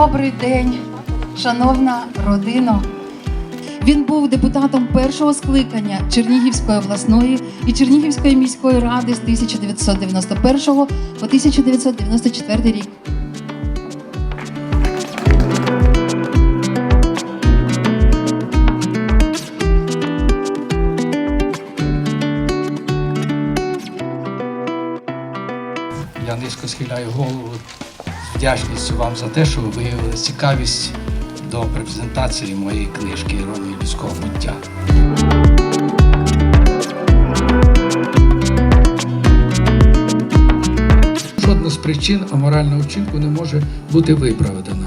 Добрий день, шановна родино. Він був депутатом першого скликання Чернігівської обласної і Чернігівської міської ради з 1991 по 1994 рік. Я низько схиляю голову вдячністю вам за те, що ви виявили цікавість до презентації моєї книжки Іронії людського буття. Жодна з причин аморального вчинку не може бути виправдана.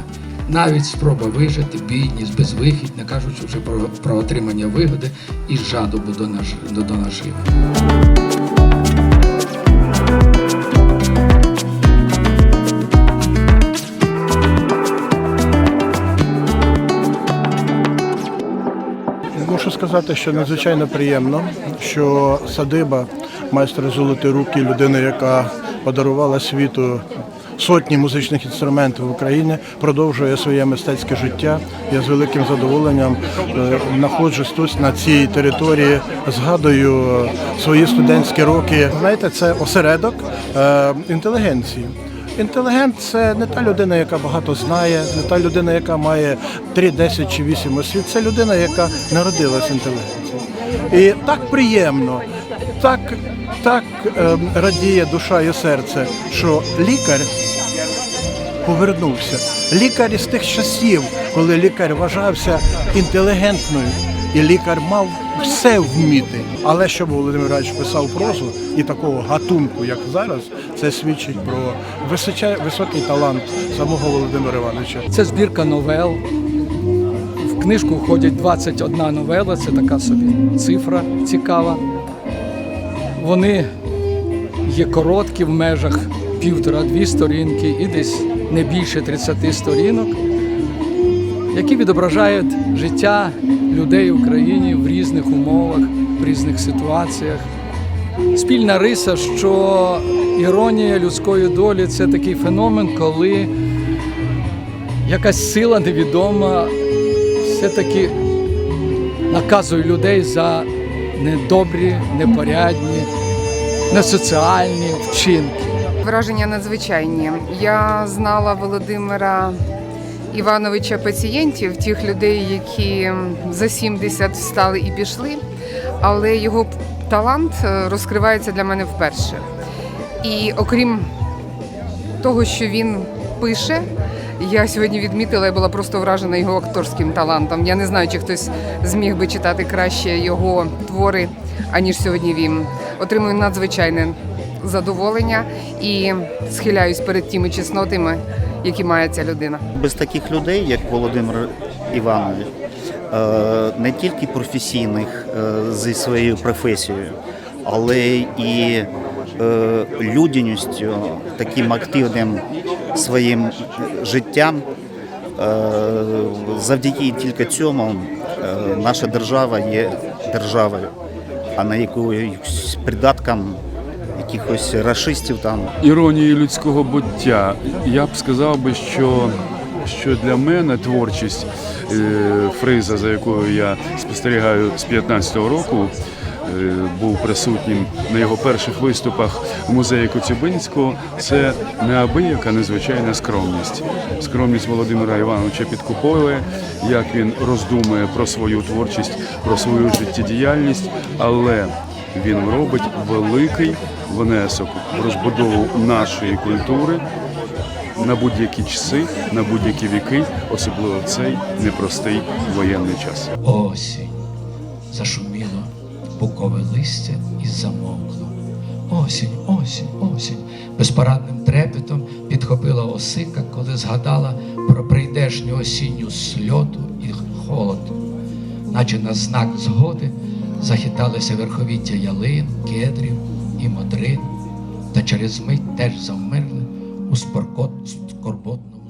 Навіть спроба вижити, бідність, безвихідь, не кажучи вже про, про отримання вигоди і жадобу до, наж- до, наживи. Мушу сказати, що надзвичайно приємно, що садиба майстра золоті руки, людина, яка подарувала світу сотні музичних інструментів в Україні, продовжує своє мистецьке життя. Я з великим задоволенням е, знаходжусь тут на цій території, згадую свої студентські роки. Знаєте, це осередок е, інтелігенції. Інтелігент це не та людина, яка багато знає, не та людина, яка має 3, 10 чи 8 освіт. Це людина, яка народилась інтелігенцією. І так приємно, так, так ем, радіє душа і серце, що лікар повернувся. Лікар із тих часів, коли лікар вважався інтелігентною, і лікар мав все вміти. Але щоб Володимир Іванович писав прозу і такого гатунку, як зараз, це свідчить про високий талант самого Володимира Івановича. Це збірка новел. В книжку входять 21 новела, це така собі цифра цікава. Вони є короткі в межах півтора-дві сторінки і десь не більше 30 сторінок, які відображають життя людей в Україні в різних умовах, в різних ситуаціях. Спільна риса, що іронія людської долі це такий феномен, коли якась сила невідома все-таки наказує людей за недобрі, непорядні, несоціальні вчинки. Враження надзвичайні. Я знала Володимира Івановича пацієнтів, тих людей, які за 70 встали і пішли, але його талант е, розкривається для мене вперше. І окрім того, що він пише, я сьогодні відмітила, я була просто вражена його акторським талантом. Я не знаю, чи хтось зміг би читати краще його твори, аніж сьогодні він. Отримую надзвичайне задоволення і схиляюсь перед тими чеснотами, які має ця людина. Без таких людей, як Володимир Іванович, е, не тільки професійних е, зі своєю професією, але і е, людяністю, таким активним своїм життям. Завдяки тільки цьому наша держава є державою, а не якоюсь придатком якихось расистів там іронії людського буття. Я б сказав би, що, що для мене творчість е, Фриза, за якою я спостерігаю з 15-го року, е, був присутнім на його перших виступах в музеї Коцюбинського. Це неабияка незвичайна скромність. Скромність Володимира Івановича підкуповує, як він роздумує про свою творчість, про свою життєдіяльність, але він робить великий внесок в розбудову нашої культури на будь-які часи, на будь-які віки, особливо в цей непростий воєнний час. Осінь зашуміло букове листя і замовкло. Осінь, осінь, осінь. Безпорадним трепетом підхопила осика, коли згадала про прийдешню осінню сльоту і холод. Наче на знак згоди захиталися верховіття ялин, кедрів і модрин, та через мить теж завмерли у споркот- скорботному